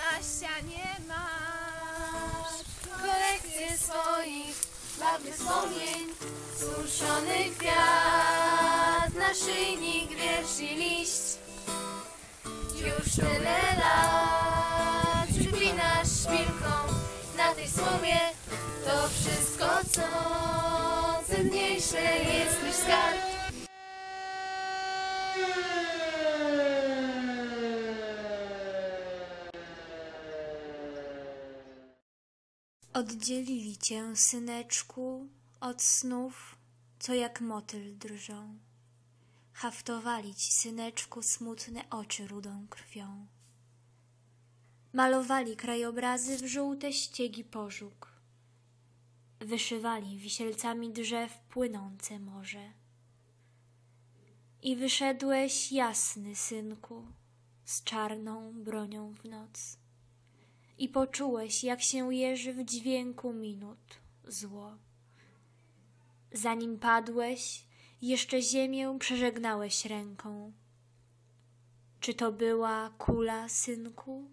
na ścianie masz kolekcję swoich dawnych wspomnień, suszonych kwiat, naszyjnik, wiersz i liść. Już tyle lat przypinasz szpilką na tej słomie to wszystko, co cenniejsze jest niż skarb. Oddzielili cię, syneczku, od snów, co jak motyl drżą. Haftowali ci, syneczku, smutne oczy rudą krwią. Malowali krajobrazy w żółte ściegi pożóg. Wyszywali wisielcami drzew płynące morze. I wyszedłeś jasny, synku, z czarną bronią w noc i poczułeś, jak się jeży w dźwięku minut zło. Zanim padłeś, jeszcze ziemię przeżegnałeś ręką. Czy to była kula, synku?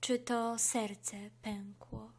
Czy to serce pękło?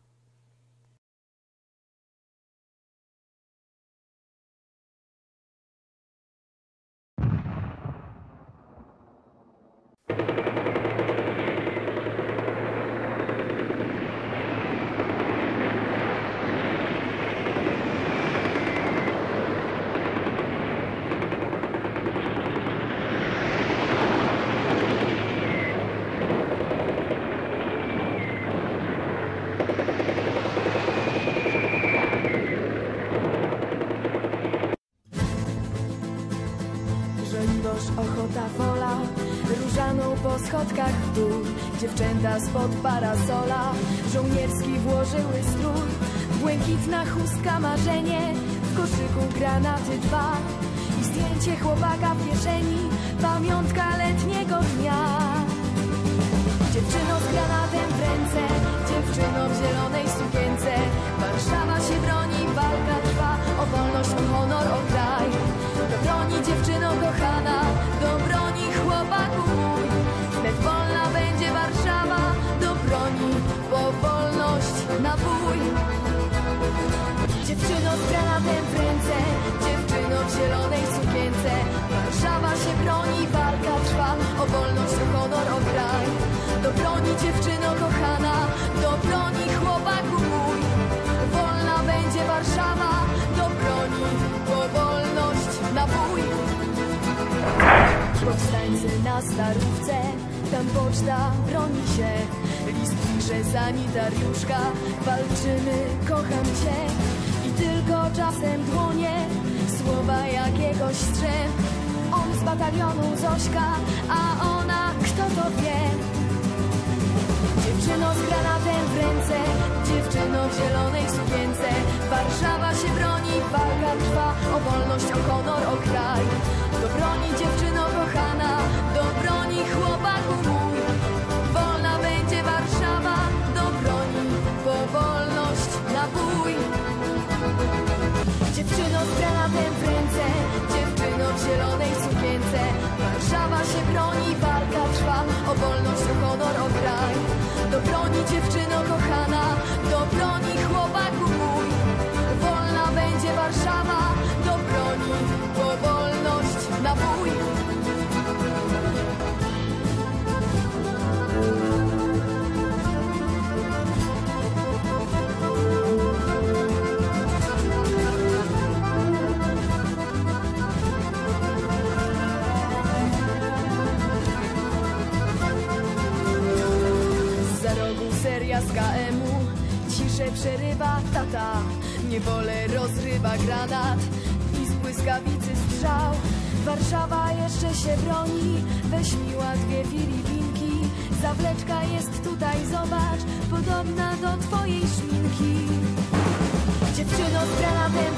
Schodkach w dół. Dziewczęta spod parasola Żołnierski włożyły strój. Błękitna chustka, marzenie W koszyku granaty dwa. I zdjęcie chłopaka w kieszeni Pamiątka letniego dnia. Dziewczyno z granatem w ręce Dziewczyno w zielonej sukience. Warszawa się broni, walka trwa O wolność, o honor, o kraj. Do broni dziewczyno Dziewczyno z granatem w ręce Dziewczyno w zielonej sukience. Warszawa się broni, walka trwa O wolność, o honor, o kraj. Do broni dziewczyno kochana Do broni chłopaku mój. Wolna będzie Warszawa Do broni, po wolność na bój Powstańcy na starówce Tam poczta broni się. List pisze sanitariuszka. Walczymy, kocham cię. I tylko czasem dłonie Słowa jakiegoś strzem On z batalionu Zośka A ona, kto to wie? Dziewczyno z granatem w ręce Dziewczyno w zielonej sukience. Warszawa się broni, walka trwa O wolność, o honor, o kraj sukience Warszawa się broni, walka trwa. O wolność, o honor, o kraj. Do broni dziewczyno kochana. Do broni chłopaku mój. Wolna będzie Warszawa. Do broni, po wolność na bój z KM-u Ciszę przerywa tata. Niewolę rozrywa granat I z błyskawicy strzał. Warszawa jeszcze się broni. Weź miła dwie filipinki. Zawleczka jest tutaj, zobacz. Podobna do twojej szminki. Dziewczyno z granatem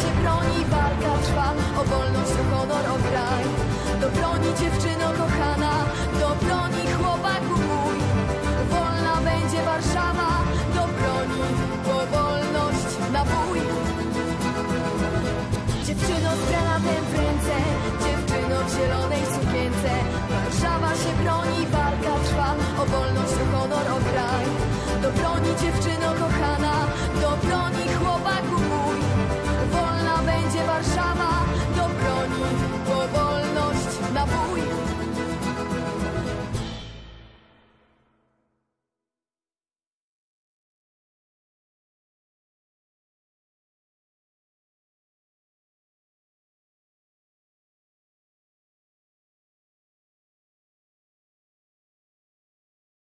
się broni, walka trwa O wolność, o honor, o kraj. Do broni dziewczyno kochana Do broni chłopaku mój. Wolna będzie Warszawa Do broni, bo wolność na bój. Dziewczyno z granatem w ręce Dziewczyno w zielonej sukience. Warszawa się broni, walka trwa O wolność, o honor, o kraj. Do broni dziewczyno kochana